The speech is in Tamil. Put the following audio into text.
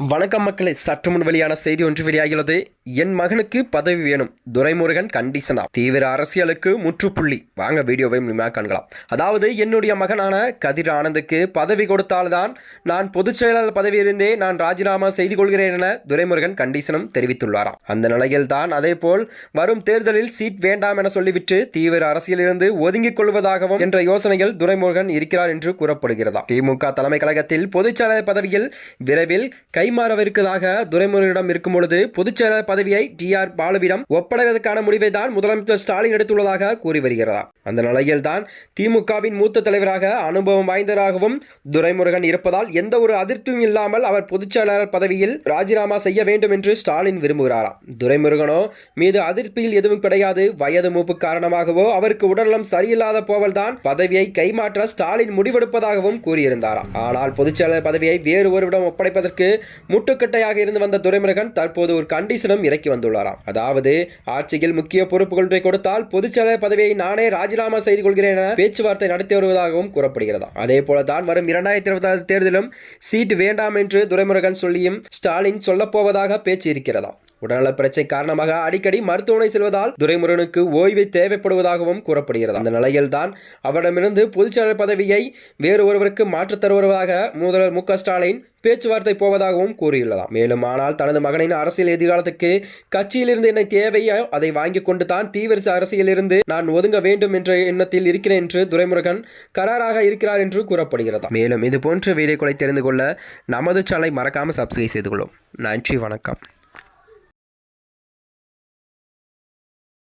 வணக்கம் மக்களை சற்று முன் வெளியான செய்தி ஒன்று வெளியாகிறது என் மகனுக்கு பதவி வேணும். துரைமுருகன் கண்டிஷனா தீவிர அரசியலுக்கு முற்றுப்புள்ளி. வாங்க வீடியோவை முழுமையாக காண்கலாம். அதாவது என்னுடைய மகனான கதிர் ஆனந்துக்கு பதவி கொடுத்தால்தான் நான் பொதுச் செயலாளர் பதவியிலிருந்தே நான் ராஜினாமா செய்து கொள்கிறேன் என துரைமுருகன் கண்டிஷனும் தெரிவித்துள்ளாராம். அந்த நிலையில் தான் அதேபோல் வரும் தேர்தலில் சீட் வேண்டாம் என சொல்லிவிட்டு தீவிர அரசியலிருந்து ஒதுங்கிக் கொள்வதாகவும் என்ற யோசனைகள் துரைமுருகன் இருக்கிறார் என்று கூறப்படுகிறதா திமுக தலைமை கழகத்தில் பொதுச் செயலாளர் பதவியில் விரைவில் கைமாறவிருக்கதாக துரைமுருகனிடம் இருக்கும் பொழுது பொதுச் செயலாளர் பதவியை டி ஆர் பாலுவிடம் ஒப்படைவதற்கான முடிவை தான் முதலமைச்சர் ஸ்டாலின் எடுத்துள்ளதாக கூறி வருகிறதா? அந்த நிலையில்தான் திமுகவின் மூத்த தலைவராக அனுபவம் வாய்ந்ததாகவும் துரைமுருகன் இருப்பதால் எந்த ஒரு அதிருப்தியும் இல்லாமல் அவர் பொதுச்செயலாளர் பதவியில் ராஜினாமா செய்ய வேண்டும் என்று ஸ்டாலின் விரும்புகிறாராம். துரைமுருகனோ மீது அதிருப்தியில் எதுவும் கிடையாது. வயது மூப்பு காரணமாகவோ அவருக்கு உடல்நலம் சரியில்லாத போவல்தான் பதவியை கைமாற்ற ஸ்டாலின் முடிவெடுப்பதாகவும் கூறியிருந்தாராம். ஆனால் பொதுச்செயலாளர் பதவியை வேறு ஒருவிடம் ஒப்படைப்பதற்கு முட்டுக்கட்டையாக இருந்து வந்த துரைமுருகன் தற்போது ஒரு கண்டிஷனும் இறக்கி வந்துள்ளாராம். அதாவது ஆட்சியில் முக்கிய பொறுப்புகளை கொடுத்தால் பொதுச்செயலர் பதவியை நானே ராஜினாமா செய்து கொள்கிறேன் என பேச்சுவார்த்தை நடத்தி வருவதாகவும் கூறப்படுகிறதா. அதே போல தான் வரும் இரண்டாயிரத்தி இருபத்தி தேர்தலும் சீட் வேண்டாம் என்று துரைமுருகன் சொல்லியும் ஸ்டாலின் சொல்லப்போவதாக பேச்சு இருக்கிறதா உடல்நல பிரச்சனை காரணமாக அடிக்கடி மருத்துவமனை செல்வதால் துரைமுருகனுக்கு ஓய்வு தேவைப்படுவதாகவும் கூறப்படுகிறது. அந்த நிலையில்தான் அவரிடமிருந்து பொதுச்செயலாளர் பதவியை வேறு ஒருவருக்கு மாற்றித் தருவதாக முதல்வர் மு ஸ்டாலின் பேச்சுவார்த்தை போவதாகவும் கூறியுள்ளதாம். மேலும் ஆனால் தனது மகனின் அரசியல் எதிர்காலத்துக்கு கட்சியிலிருந்து என்ன தேவையோ அதை வாங்கிக் கொண்டு தான் தீவிர அரசியலிருந்து நான் ஒதுங்க வேண்டும் என்ற எண்ணத்தில் இருக்கிறேன் என்று துரைமுருகன் கராராக இருக்கிறார் என்று கூறப்படுகிறதா மேலும் இது போன்ற வீடியோக்களை தெரிந்து கொள்ள நமது சேனலை மறக்காமல் சப்ஸ்கிரைப் செய்து கொள்ளும். நன்றி வணக்கம்.